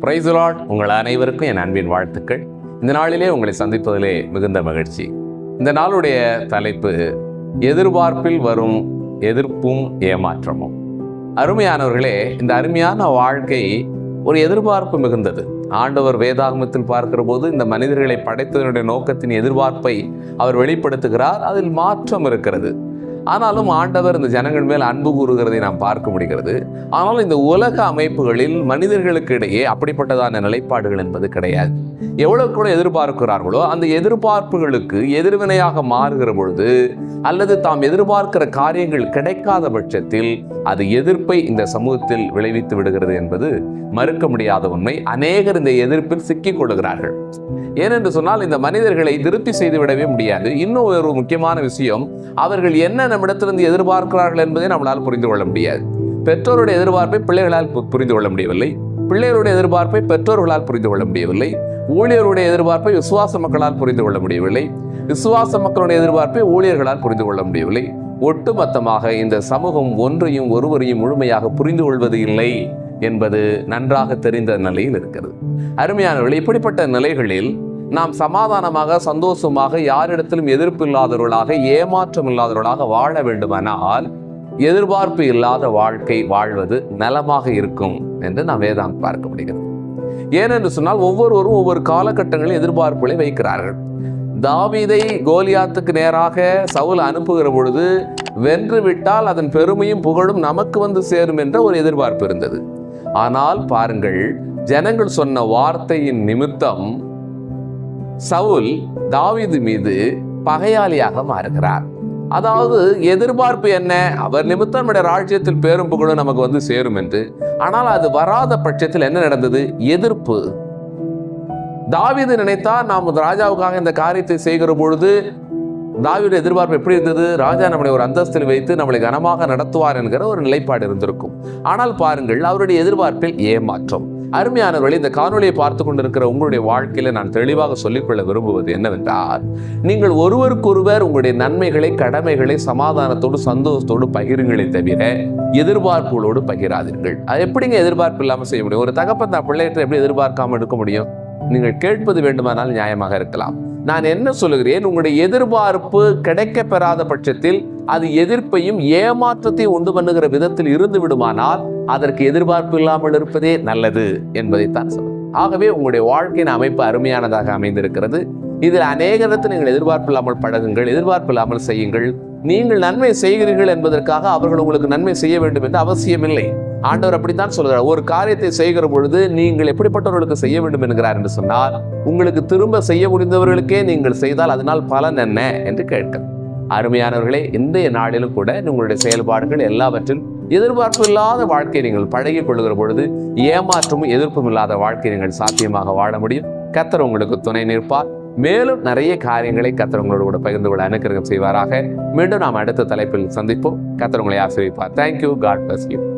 Praise the Lord உங்கள் அனைவருக்கும் என் அன்பின் வாழ்த்துக்கள். இந்த நாளிலே உங்களை சந்திப்பதிலே மிகுந்த மகிழ்ச்சி. இந்த நாளுடைய தலைப்பு எதிர்பார்ப்பில் வரும் எதிர்ப்பும் ஏமாற்றமும். அருமையானவர்களே இந்த அருமையான வாழ்க்கை ஒரு எதிர்பார்ப்பு மிகுந்தது. ஆண்டவர் வேதாகமத்தில் பார்க்கிற போது இந்த மனிதர்களை படைத்ததனுடைய நோக்கத்தின் எதிர்பார்ப்பை அவர் வெளிப்படுத்துகிறார். அதில் மாற்றம் இருக்கிறது. ஆனாலும் ஆண்டவர் இந்த ஜனங்கள் மேல் அன்பு கூறுகிறதை நாம் பார்க்க முடிகிறது. ஆனால் இந்த உலக அமைப்புகளில் மனிதர்களுக்கு இடையே அப்படிப்பட்டதான நிலைப்பாடுகள் என்பது கிடையாது. எவ்வளவு கூட எதிர்பார்க்கிறார்களோ அந்த எதிர்பார்ப்புகளுக்கு எதிர்வினையாக மாறுகிற பொழுது அல்லது தாம் எதிர்பார்க்கிற காரியங்கள் கிடைக்காத பட்சத்தில் அது எதிர்ப்பை இந்த சமூகத்தில் விளைவித்து விடுகிறது என்பது மறுக்க முடியாத உண்மை. அநேகர் இந்த எதிர்ப்பில் சிக்கிக் கொள்கிறார்கள் ஏனென்று சொன்னால் இந்த மனிதர்களை திருப்தி செய்து விடவே முடியாது. இன்னும் ஒரு முக்கியமான விஷயம் அவர்கள் என்ன நம்மிடத்திலிருந்து எதிர்பார்க்கிறார்கள் என்பதை நம்மளால் புரிந்து கொள்ள முடியாது. பெற்றோருடைய எதிர்பார்ப்பை பிள்ளைகளால் புரிந்து கொள்ள முடியவில்லை. பிள்ளைகளுடைய எதிர்பார்ப்பை பெற்றோர்களால் புரிந்து கொள்ள முடியவில்லை. ஊழியருடைய எதிர்பார்ப்பை விசுவாச மக்களால் புரிந்து கொள்ள முடியவில்லை. விசுவாச மக்களுடைய எதிர்பார்ப்பை ஊழியர்களால் புரிந்து கொள்ள முடியவில்லை. ஒட்டுமொத்தமாக இந்த சமூகம் ஒன்றையும் ஒருவரையும் முழுமையாக புரிந்து கொள்வது இல்லை என்பது நன்றாக தெரிந்த நிலையில் இருக்கிறது. அருமையானவர்கள் இப்படிப்பட்ட நிலைகளில் நாம் சமாதானமாக சந்தோஷமாக யாரிடத்திலும் எதிர்ப்பு இல்லாதவர்களாக ஏமாற்றம் இல்லாதவர்களாக வாழ வேண்டுமானால் எதிர்பார்ப்பு இல்லாத வாழ்க்கை வாழ்வது நலமாக இருக்கும் என்று நாம் வேதாந்த் பார்க்க முடிகிறது. ஏனென்று சொன்னால் ஒவ்வொருவரும் ஒவ்வொரு காலகட்டங்களில் எதிர்பார்ப்புகளை வைக்கிறார்கள். தாவிதை கோலியாத்துக்கு நேராக சவுல் அனுப்புகிற பொழுது வென்று விட்டால் அதன் பெருமையும் புகழும் நமக்கு வந்து சேரும் என்ற ஒரு எதிர்பார்ப்பு இருந்தது. ஆனால் பாருங்கள் ஜனங்கள் சொன்ன வார்த்தையின் நிமித்தம் சவுல் தாவீது மீது பகையாளியாக மாறுகிறார். அதாவது எதிர்பார்ப்பு என்ன? அவர் நிமித்தம் நம்முடைய ராஜ்யத்தில் பேரும் புகழும் நமக்கு வந்து சேரும் என்று. ஆனால் அது வராத பட்சத்தில் என்ன நடந்தது? எதிர்ப்பு. தாவீது நினைத்தா நாம் ராஜாவுக்காக இந்த காரியத்தை செய்கிற பொழுது தாவீது எதிர்பார்ப்பு எப்படி இருந்தது? ராஜா நம்மளை ஒரு அந்தஸ்தில் வைத்து நம்மளை கனமாக நடத்துவார் என்கிற ஒரு நிலைப்பாடு இருந்திருக்கும். ஆனால் பாருங்கள் அவருடைய எதிர்பார்ப்பில் ஏமாற்றம். அருமையானவர்களே இந்த காணொலியை பார்த்து கொண்டிருக்கிற உங்களுடைய வாழ்க்கையில நான் தெளிவாக சொல்லிக்கொள்ள விரும்புவது என்னவென்றால் நீங்கள் ஒருவருக்கொருவர் உங்களுடைய நன்மைகளை கடமைகளை சமாதானத்தோடு சந்தோஷத்தோடு பகிருங்களே தவிர எதிர்பார்ப்புகளோடு பகிராதீர்கள். அது எப்படிங்க எதிர்பார்ப்பு இல்லாமல் செய்ய முடியும்? ஒரு தகப்பன் தான் பிள்ளைகிட்ட எப்படி எதிர்பார்க்காம இருக்க முடியும்? நீங்கள் கேட்பது வேண்டுமானால் நியாயமாக இருக்கலாம். நான் என்ன சொல்லுகிறேன்? உங்களுடைய எதிர்பார்ப்பு கிடைக்க பெறாத பட்சத்தில் அது எதிர்ப்பையும் ஏமாற்றத்தையும் உண்டு பண்ணுகிற விதத்தில் இருந்து விடுமானால் அதற்கு எதிர்பார்ப்பு இல்லாமல் இருப்பதே நல்லது என்பதைத்தான் சொல்லுங்கள் ஆகவே உங்களுடைய வாழ்க்கையின் அமைப்பு அருமையானதாக அமைந்திருக்கிறது. இதில் அநேகரத்தில் நீங்கள் எதிர்பார்ப்பு இல்லாமல் பழகுங்கள் எதிர்பார்ப்பு இல்லாமல் செய்யுங்கள். நீங்கள் நன்மை செய்கிறீர்கள் என்பதற்காக அவர்கள் உங்களுக்கு நன்மை செய்ய வேண்டும் என்று அவசியமில்லை. ஆண்டவர் அப்படித்தான் சொல்கிறார். ஒரு காரியத்தை செய்கிற பொழுது நீங்கள் எப்படிப்பட்டவர்களுக்கு செய்ய வேண்டும் என்கிறார் என்று சொன்னால் உங்களுக்கு திரும்ப செய்ய முடிந்தவர்களுக்கே நீங்கள் செய்தால் அதனால் பலன் என்ன என்று கேட்க. அருமையானவர்களே இன்றைய நாளிலும் கூட உங்களுடைய செயல்பாடுகள் எல்லாவற்றில் எதிர்பார்ப்பு இல்லாத வாழ்க்கையை நீங்கள் பழகிக் கொள்கிற பொழுது ஏமாற்றமும் எதிர்ப்பும் இல்லாத வாழ்க்கை நீங்கள் சாத்தியமாக வாழ முடியும். கத்தர் உங்களுக்கு துணை நிற்பார். மேலும் நிறைய காரியங்களை கத்தர் கூட பகிர்ந்து கொள்ள அனுக்கிரகம் செய்வாராக. மீண்டும் நாம் அடுத்த தலைப்பில் சந்திப்போம். கத்தர் ஆசிரியப்பார் thank you God bless you